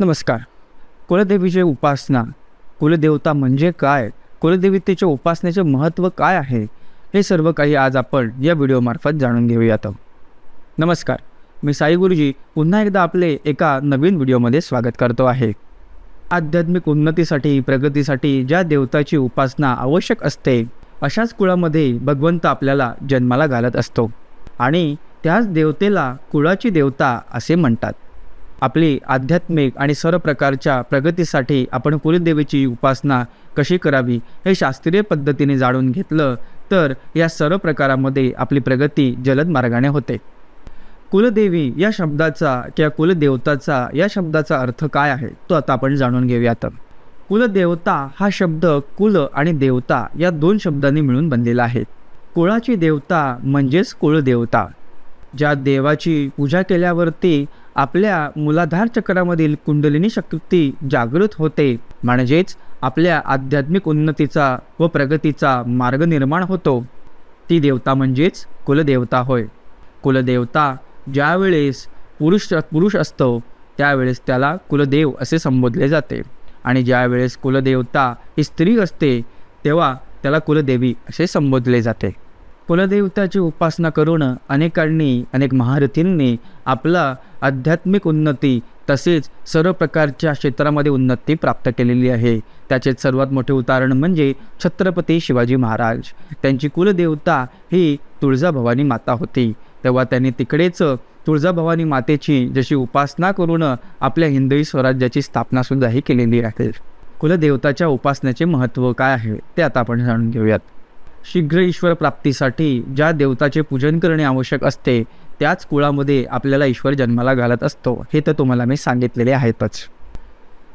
नमस्कार. कुलदेवीची उपासना. कुलदेवता म्हणजे काय? कुलदेवतेच्या उपासनेचे महत्त्व काय आहे? हे सर्व काही आज आपण या व्हिडिओमार्फत जाणून घेऊयात नमस्कार. मी साई गुरुजी पुन्हा एकदा आपले एका नवीन व्हिडिओमध्ये स्वागत करतो आहे. आध्यात्मिक उन्नतीसाठी प्रगतीसाठी ज्या देवताची उपासना आवश्यक असते अशाच कुळामध्ये भगवंत आपल्याला जन्माला घालत असतो. आणि त्याच देवतेला कुळाची देवता असे म्हणतात. आपली आध्यात्मिक आणि सर्व प्रकारच्या प्रगतीसाठी आपण कुलदेवीची उपासना कशी करावी हे शास्त्रीय पद्धतीने जाणून घेतलं तर या सर्व प्रकारामध्ये आपली प्रगती जलद मार्गाने होते. कुलदेवी या शब्दाचा किंवा कुलदेवताचा या शब्दाचा अर्थ काय आहे? तो आता आपण जाणून घेऊयात. कुलदेवता हा शब्द कुल आणि देवता या दोन शब्दांनी मिळून बनलेला आहे. कुळाची देवता म्हणजेच कुळदेवता. ज्या देवाची पूजा केल्यावरती आपल्या मुलाधार चक्रामधील कुंडलिनी शक्ती जागृत होते. म्हणजेच आपल्या आध्यात्मिक उन्नतीचा व प्रगतीचा मार्ग निर्माण होतो. ती देवता म्हणजेच कुलदेवता होय. कुलदेवता ज्यावेळेस पुरुष पुरुष असतो त्यावेळेस त्याला कुलदेव असे संबोधले जाते. आणि ज्यावेळेस कुलदेवता ही स्त्री असते तेव्हा त्याला कुलदेवी असे संबोधले जाते. कुलदेवताची उपासना करून अनेकांनी अनेक महारथींनी आपला आध्यात्मिक उन्नती तसेच सर्व प्रकारच्या क्षेत्रामध्ये उन्नती प्राप्त केलेली आहे. त्याचे सर्वात मोठे उदाहरण म्हणजे छत्रपती शिवाजी महाराज. त्यांची कुलदेवता ही तुळजाभवानी माता होती. तेव्हा त्यांनी तिकडेच तुळजाभवानी मातेची जशी उपासना करून आपल्या हिंदवी स्वराज्याची स्थापनासुद्धाही केलेली आहे. कुलदेवताच्या उपासनेचे महत्त्व काय आहे ते आता आपण जाणून घेऊयात. शीघ्र ईश्वर प्राप्तीसाठी ज्या देवताचे पूजन करणे आवश्यक असते त्याच कुळामध्ये आपल्याला ईश्वर जन्माला घालत असतो हे तर तुम्हाला मी सांगितलेले आहेतच.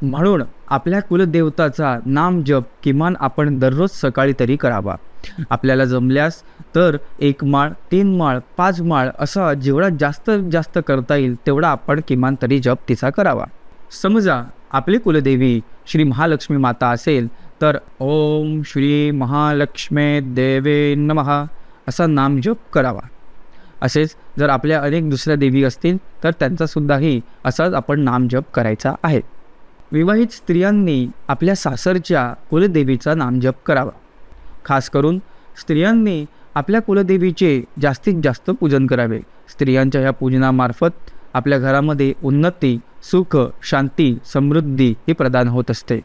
म्हणून आपल्या कुलदेवताचा नाम जप किमान आपण दररोज सकाळी तरी करावा. आपल्याला जमल्यास तर एक माळ तीन माळ पाच माळ असा जेवढा जास्त जास्त करता येईल तेवढा आपण किमान तरी जप तिचा करावा. समजा आपली कुलदेवी श्री महालक्ष्मी माता असेल तर ओम श्री महालक्ष्मे देवे नमहा असा नामजप करावा. असेच जर आपल्या अनेक दुसऱ्या देवी असतील तर त्यांचासुद्धाही असाच आपण नाम जप करायचा आहे. विवाहित स्त्रियांनी आपल्या सासरच्या कुलदेवीचा नामजप करावा. खास करून स्त्रियांनी आपल्या कुलदेवीचे जास्तीत जास्त पूजन करावे. स्त्रियांच्या या पूजनामार्फत आपल्या घरामध्ये उन्नती सुख शांती समृद्धी ही प्रदान होत असते.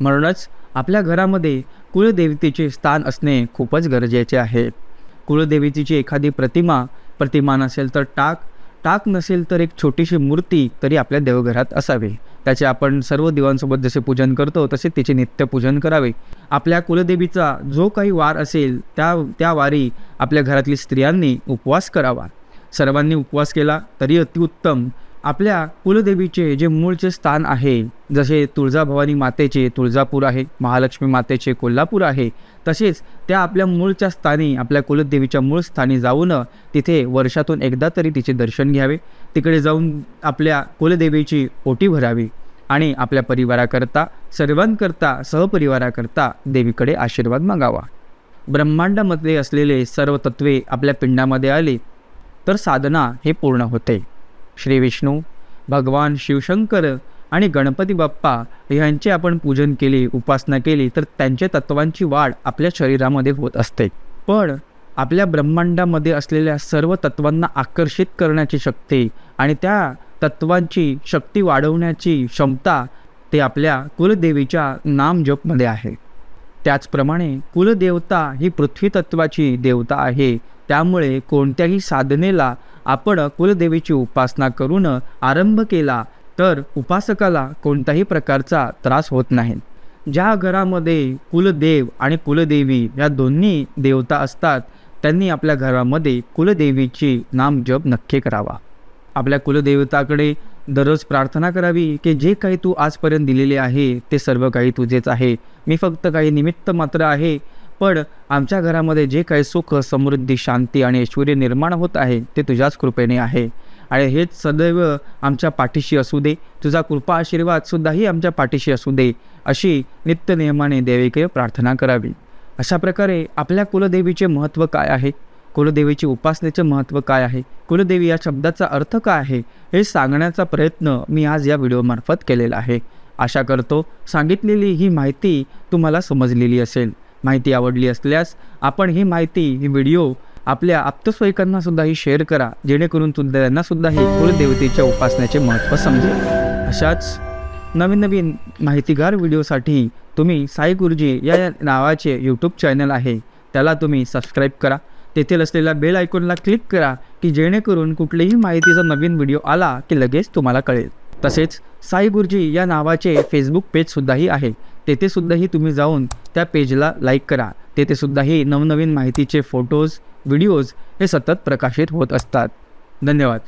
म्हणूनच आपल्या घरामध्ये कुलदेवतेचे स्थान असणे खूपच गरजेचे आहे. कुलदेवतेची एखादी प्रतिमा प्रतिमा नसेल तर टाक टाक नसेल तर एक छोटीशी मूर्ती तरी आपल्या देवघरात असावी. त्याचे आपण सर्व देवांसोबत जसे पूजन करतो तसे तिचे नित्यपूजन करावे. आपल्या कुलदेवीचा जो काही वार असेल त्या त्या वारी आपल्या घरातील स्त्रियांनी उपवास करावा. सर्वांनी उपवास केला तरी अतिउत्तम. आपल्या कुलदेवीचे जे मूळचे स्थान आहे जसे तुळजाभवानी मातेचे तुळजापूर आहे महालक्ष्मी मातेचे कोल्हापूर आहे तसेच त्या आपल्या मूळच्या स्थानी आपल्या कुलदेवीच्या मूळ स्थानी जाऊन तिथे वर्षातून एकदा तरी तिचे दर्शन घ्यावे. तिकडे जाऊन आपल्या कुलदेवीची ओटी भरावी आणि आपल्या परिवाराकरता सर्वांकरता सहपरिवाराकरता देवीकडे आशीर्वाद मागावा. ब्रह्मांडामध्ये असलेले सर्व तत्वे आपल्या पिंडामध्ये आले तर साधना हे पूर्ण होते. श्री विष्णू भगवान शिवशंकर आणि गणपती बाप्पा यांचे आपण पूजन केले उपासना केली तर त्यांच्या तत्वांची वाढ आपल्या शरीरामध्ये होत असते. पण आपल्या ब्रह्मांडामध्ये असलेल्या सर्व तत्वांना आकर्षित करण्याची शक्ती आणि त्या तत्वांची शक्ती वाढवण्याची क्षमता ते आपल्या कुलदेवीच्या नामजपमध्ये आहे. त्याचप्रमाणे कुलदेवता ही पृथ्वी तत्वाची देवता आहे. त्यामुळे कोणत्याही साधनेला आपण कुलदेवीची उपासना करून आरंभ केला तर उपासकाला कोणत्याही प्रकारचा त्रास होत नाही. ज्या घरामध्ये कुलदेव आणि कुलदेवी या दोन्ही देवता असतात त्यांनी आपल्या घरामध्ये कुलदेवीची नामजप नक्की करावा. आपल्या कुलदेवताकडे दररोज प्रार्थना करावी की जे काही तू आजपर्यंत दिलेले आहे ते सर्व काही तुझेच आहे. मी फक्त काही निमित्त मात्र आहे पण आमच्या घरामध्ये जे काही सुख समृद्धी शांती आणि ऐश्वर निर्माण होत आहे ते तुझ्याच कृपेने आहे. आणि हेच सदैव आमच्या पाठीशी असू दे. तुझा कृपा आशीर्वादसुद्धाही आमच्या पाठीशी असू दे अशी नित्यनियमाने देविके प्रार्थना करावी. अशा प्रकारे आपल्या कुलदेवीचे महत्त्व काय आहे? कुलदेवीची उपासनेचे महत्त्व काय आहे? कुलदेवी या शब्दाचा अर्थ काय आहे? हे सांगण्याचा प्रयत्न मी आज या व्हिडिओमार्फत केलेला आहे. आशा करतो सांगितलेली ही माहिती तुम्हाला समजलेली असेल. माहिती आवडली असल्यास आपण ही माहिती ही व्हिडिओ आपल्या आप्तस्वयकांना सुद्धाही शेअर करा जेणेकरून तुमच्या ही कुलदेवतेच्या उपासनेचे महत्त्व समजेल. अशाच नवीन नवीन माहितीगार व्हिडिओसाठी तुम्ही साई गुरुजी या या नावाचे यूट्यूब चॅनल आहे त्याला तुम्ही सबस्क्राईब करा. तेथील असलेल्या बेल आयकॉनला क्लिक करा की जेणेकरून कुठलीही माहितीचा नवीन व्हिडिओ आला की लगेच तुम्हाला कळेल. तसेच साई गुरुजी या नावाचे फेसबुक पेजसुद्धाही आहे. तेथे सुद्धाही तुम्ही जाऊन त्या पेजला लाईक करा. तेथे सुद्धाही नवनवीन माहितीचे फोटोज व्हिडिओज हे सतत प्रकाशित होत असतात. धन्यवाद.